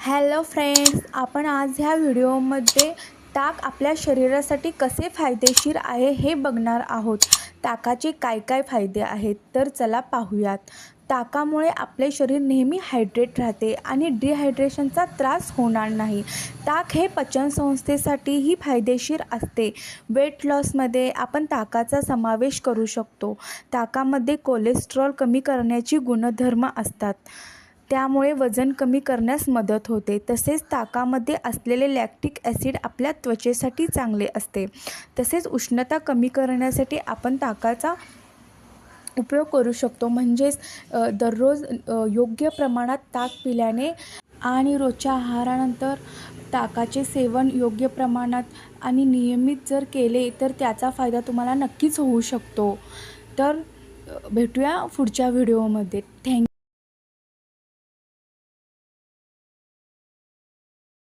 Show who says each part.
Speaker 1: Hello friends आपण आज ह्या व्हिडिओमध्ये ताक आपल्या शरीरासाठी कसे फायदेशीर आहे हे बघणार आहोत. ताकाचे काय काय फायदे आहेत तर चला पाहूयात. ताकामुळे आपले शरीर नेहमी हायड्रेट राहते आणि डिहायड्रेशनचा त्रास होणार नाही. ताक हे पचनसंस्थेसाठीही फायदेशीर असते. वेट लॉसमध्ये आपण ताकाचा समावेश करू शकतो. ताकामध्ये कोलेस्ट्रॉल कमी करण्याची गुणधर्म असतात. त्यामुळे वजन कमी करण्यास मदत होते. तसेच ताकामध्ये असलेले लॅक्टिक ॲसिड आपल्या त्वचेसाठी चांगले असते. तसेच उष्णता कमी करण्यासाठी आपण ताकाचा उपयोग करू शकतो. म्हणजेच दररोज योग्य प्रमाणात ताक पिल्याने आणि रोजच्या आहारानंतर ताकाचे सेवन योग्य प्रमाणात आणि नियमित जर केले तर त्याचा फायदा तुम्हाला नक्कीच होऊ शकतो. तर भेटूया पुढच्या व्हिडिओमध्ये. थँक